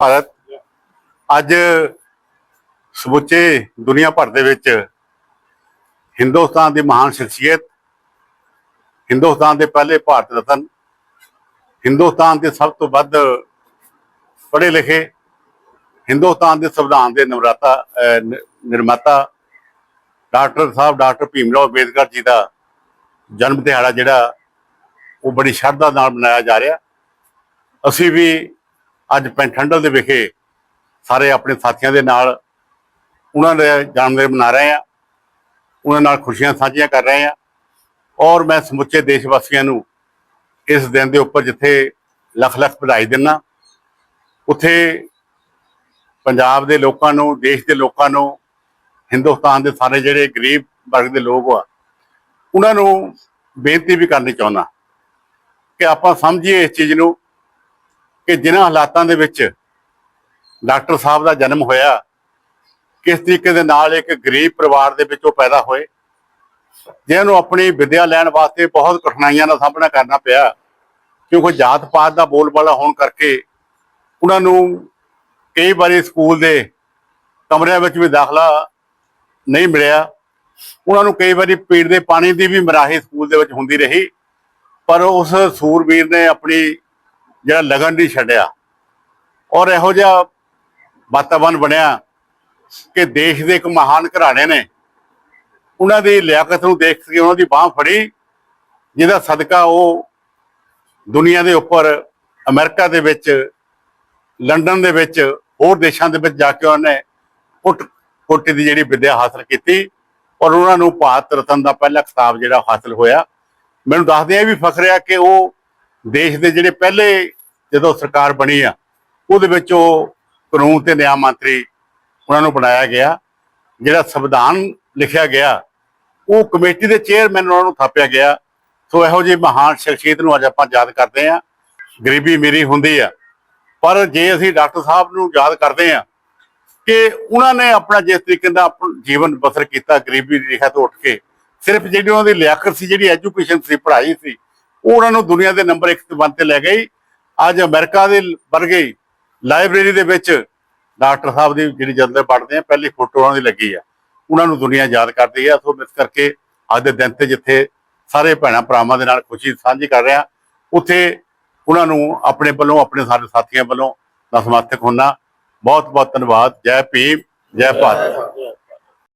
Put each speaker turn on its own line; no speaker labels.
ਭਾਰਤ ਅੱਜ ਸਮੁੱਚੇ ਦੁਨੀਆ ਭਰ ਦੇ ਵਿੱਚ ਹਿੰਦੁਸਤਾਨ ਦੀ ਮਹਾਨ ਸ਼ਖਸੀਅਤ, ਹਿੰਦੁਸਤਾਨ ਦੇ ਪਹਿਲੇ ਭਾਰਤ ਰਤਨ, ਹਿੰਦੁਸਤਾਨ ਦੇ ਸਭ ਤੋਂ ਵੱਧ ਪੜ੍ਹੇ ਲਿਖੇ, ਹਿੰਦੁਸਤਾਨ ਦੇ ਸੰਵਿਧਾਨ ਦੇ ਨਿਮਰਾਤਾ ਨਿਰਮਾਤਾ ਡਾਕਟਰ ਸਾਹਿਬ ਡਾਕਟਰ ਭੀਮ ਰਾਓ ਅੰਬੇਦਕਰ ਜੀ ਦਾ ਜਨਮ ਦਿਹਾੜਾ ਜਿਹੜਾ ਉਹ ਬੜੀ ਸ਼ਰਧਾ ਨਾਲ ਮਨਾਇਆ ਜਾ ਰਿਹਾ। ਅਸੀਂ ਵੀ ਅੱਜ ਪੈਂਠੰਡਲ ਦੇ ਵਿਖੇ ਸਾਰੇ ਆਪਣੇ ਸਾਥੀਆਂ ਦੇ ਨਾਲ ਉਹਨਾਂ ਦੇ ਜਨਮ ਦਿਨ ਮਨਾ ਰਹੇ ਆ ਉਹਨਾਂ ਨਾਲ ਖੁਸ਼ੀਆਂ ਸਾਂਝੀਆਂ ਕਰ ਰਹੇ ਆ ਔਰ ਮੈਂ ਸਮੁੱਚੇ ਦੇਸ਼ ਵਾਸੀਆਂ ਨੂੰ ਇਸ ਦਿਨ ਦੇ ਉੱਪਰ ਜਿੱਥੇ ਲੱਖ ਲੱਖ ਵਧਾਈ ਦਿੰਨਾ ਉੱਥੇ ਪੰਜਾਬ ਦੇ ਲੋਕਾਂ ਨੂੰ, ਦੇਸ਼ ਦੇ ਲੋਕਾਂ ਨੂੰ, ਹਿੰਦੁਸਤਾਨ ਦੇ ਸਾਰੇ ਜਿਹੜੇ ਗਰੀਬ ਵਰਗ ਦੇ ਲੋਕ ਆ, ਉਹਨਾਂ ਨੂੰ ਬੇਨਤੀ ਵੀ ਕਰਨੀ ਚਾਹੁੰਦਾ ਕਿ ਆਪਾਂ ਸਮਝੀਏ ਇਸ ਚੀਜ਼ ਨੂੰ ਕਿ ਜਿਨ੍ਹਾਂ ਹਾਲਾਤਾਂ ਦੇ ਵਿੱਚ ਡਾਕਟਰ ਸਾਹਿਬ ਦਾ ਜਨਮ ਹੋਇਆ, ਕਿਸ ਤਰੀਕੇ ਦੇ ਨਾਲ ਇੱਕ ਗਰੀਬ ਪਰਿਵਾਰ ਦੇ ਵਿੱਚੋਂ ਪੈਦਾ ਹੋਏ ਜਿਨ੍ਹਾਂ ਨੂੰ ਆਪਣੀ ਵਿਦਿਆ ਲੈਣ ਵਾਸਤੇ ਬਹੁਤ ਕਠਿਨਾਈਆਂ ਦਾ ਸਾਹਮਣਾ ਕਰਨਾ ਪਿਆ, ਕਿਉਂਕਿ ਜਾਤ ਪਾਤ ਦਾ ਬੋਲਬਾਲਾ ਹੋਣ ਕਰਕੇ ਉਹਨਾਂ ਨੂੰ ਕਈ ਵਾਰੀ ਸਕੂਲ ਦੇ ਕਮਰਿਆਂ ਵਿੱਚ ਵੀ ਦਾਖਲਾ ਨਹੀਂ ਮਿਲਿਆ। ਉਹਨਾਂ ਨੂੰ ਕਈ ਵਾਰੀ ਪੀਣ ਦੇ ਪਾਣੀ ਦੀ ਵੀ ਮਰਾਹੀ ਸਕੂਲ ਦੇ ਵਿੱਚ ਹੁੰਦੀ ਰਹੀ, ਪਰ ਉਸ ਸੂਰਬੀਰ ਨੇ ਆਪਣੀ ਜਿਹੜਾ ਲਗਨ ਨਹੀਂ ਛੱਡਿਆ ਔਰ ਇਹੋ ਜਿਹਾ ਵਾਤਾਵਰਨ ਬਣਿਆ ਕਿ ਦੇਸ਼ ਦੇ ਇੱਕ ਮਹਾਨ ਘਰਾਣੇ ਨੇ ਉਹਨਾਂ ਦੀ ਲਿਆਕਤ ਨੂੰ ਦੇਖ ਕੇ ਉਹਨਾਂ ਦੀ ਬਾਹ ਫੜੀ, ਜਿਹਦਾ ਸਦਕਾ ਉਹ ਦੁਨੀਆ ਦੇ ਉੱਪਰ ਅਮਰੀਕਾ ਦੇ ਵਿੱਚ, ਲੰਡਨ ਦੇ ਵਿੱਚ, ਹੋਰ ਦੇਸ਼ਾਂ ਦੇ ਵਿੱਚ ਜਾ ਕੇ ਉਹਨੇ ਪੁੱਟ ਕੋਟੀ ਦੀ ਜਿਹੜੀ ਵਿੱਦਿਆ ਹਾਸਲ ਕੀਤੀ ਔਰ ਉਹਨਾਂ ਨੂੰ ਭਾਰਤ ਰਤਨ ਦਾ ਪਹਿਲਾ ਖਿਤਾਬ ਜਿਹੜਾ ਹਾਸਲ ਹੋਇਆ। ਮੈਨੂੰ ਦੱਸਦੇ ਆ ਵੀ ਫਖਰ ਆ ਕਿ ਉਹ ਦੇਸ਼ ਦੇ ਜਿਹੜੇ ਪਹਿਲੇ ਜਦੋਂ ਸਰਕਾਰ ਬਣੀ ਆ, ਉਹਦੇ ਵਿੱਚ ਉਹ ਕਾਨੂੰਨ ਤੇ ਨਿਆਂ ਮੰਤਰੀ ਉਹਨਾਂ ਨੂੰ ਬਣਾਇਆ ਗਿਆ, ਜਿਹੜਾ ਸੰਵਿਧਾਨ ਲਿਖਿਆ ਗਿਆ, ਉਹ ਕਮੇਟੀ ਦੇ ਚੇਅਰਮੈਨ ਉਹਨਾਂ ਨੂੰ ਥਾਪਿਆ ਗਿਆ। ਸੋ ਇਹੋ ਜਿਹੀ ਮਹਾਨ ਸ਼ਖਸੀਅਤ ਨੂੰ ਅੱਜ ਆਪਾਂ ਯਾਦ ਕਰਦੇ ਆ ਗਰੀਬੀ ਮੇਰੀ ਹੁੰਦੀ ਆ। ਪਰ ਜੇ ਅਸੀਂ ਡਾਕਟਰ ਸਾਹਿਬ ਨੂੰ ਯਾਦ ਕਰਦੇ ਆ ਕਿ ਉਹਨਾਂ ਨੇ ਆਪਣਾ ਜਿਸ ਤਰੀਕੇ ਦਾ ਜੀਵਨ ਬਸਰ ਕੀਤਾ ਗਰੀਬੀ ਦੀ ਰੇਖਾ ਤੋਂ ਉੱਠ ਕੇ, ਸਿਰਫ ਜਿਹੜੀ ਉਹਨਾਂ ਦੀ ਲਿਆਕਤ ਸੀ, ਜਿਹੜੀ ਐਜੂਕੇਸ਼ਨ ਸੀ, ਪੜ੍ਹਾਈ ਸੀ ਉਹਨਾਂ ਨੂੰ ਦੁਨੀਆ ਦੇ ਨੰਬਰ 1 ਤੇ ਬੰਦ ਤੇ ਲੈ ਗਈ। ਅੱਜ ਅਮਰੀਕਾ ਦੇ ਵਰਗੇ ਲਾਇਬ੍ਰੇਰੀ ਦੇ ਵਿੱਚ ਡਾਕਟਰ ਸਾਹਿਬ ਦੀ ਜਿਹੜੀ ਜਲਦੇ ਪੜ੍ਹਦੇ ਆ, ਪਹਿਲੀ ਫੋਟੋ ਉਹਨਾਂ ਦੀ ਲੱਗੀ ਆ। ਉਹਨਾਂ ਨੂੰ ਦੁਨੀਆ ਯਾਦ ਕਰਦੀ ਆ। ਸੋ ਇਸ ਕਰਕੇ ਅੱਜ ਦੇ ਦਿਨ ਤੇ ਜਿੱਥੇ ਸਾਰੇ ਭੈਣਾਂ ਭਰਾਵਾਂ ਦੇ ਨਾਲ ਖੁਸ਼ੀ ਸਾਂਝੀ ਕਰ ਰਿਹਾ ਉੱਥੇ ਉਹਨਾਂ ਨੂੰ ਆਪਣੇ ਵੱਲੋਂ, ਆਪਣੇ ਸਾਰੇ ਸਾਥੀਆਂ ਵੱਲੋਂ ਨਤਮਸਤਕ ਹੋਣਾ ਬਹੁਤ ਬਹੁਤ ਧੰਨਵਾਦ। ਜੈ ਭੀਮ, ਜੈ ਭਾਰਤ।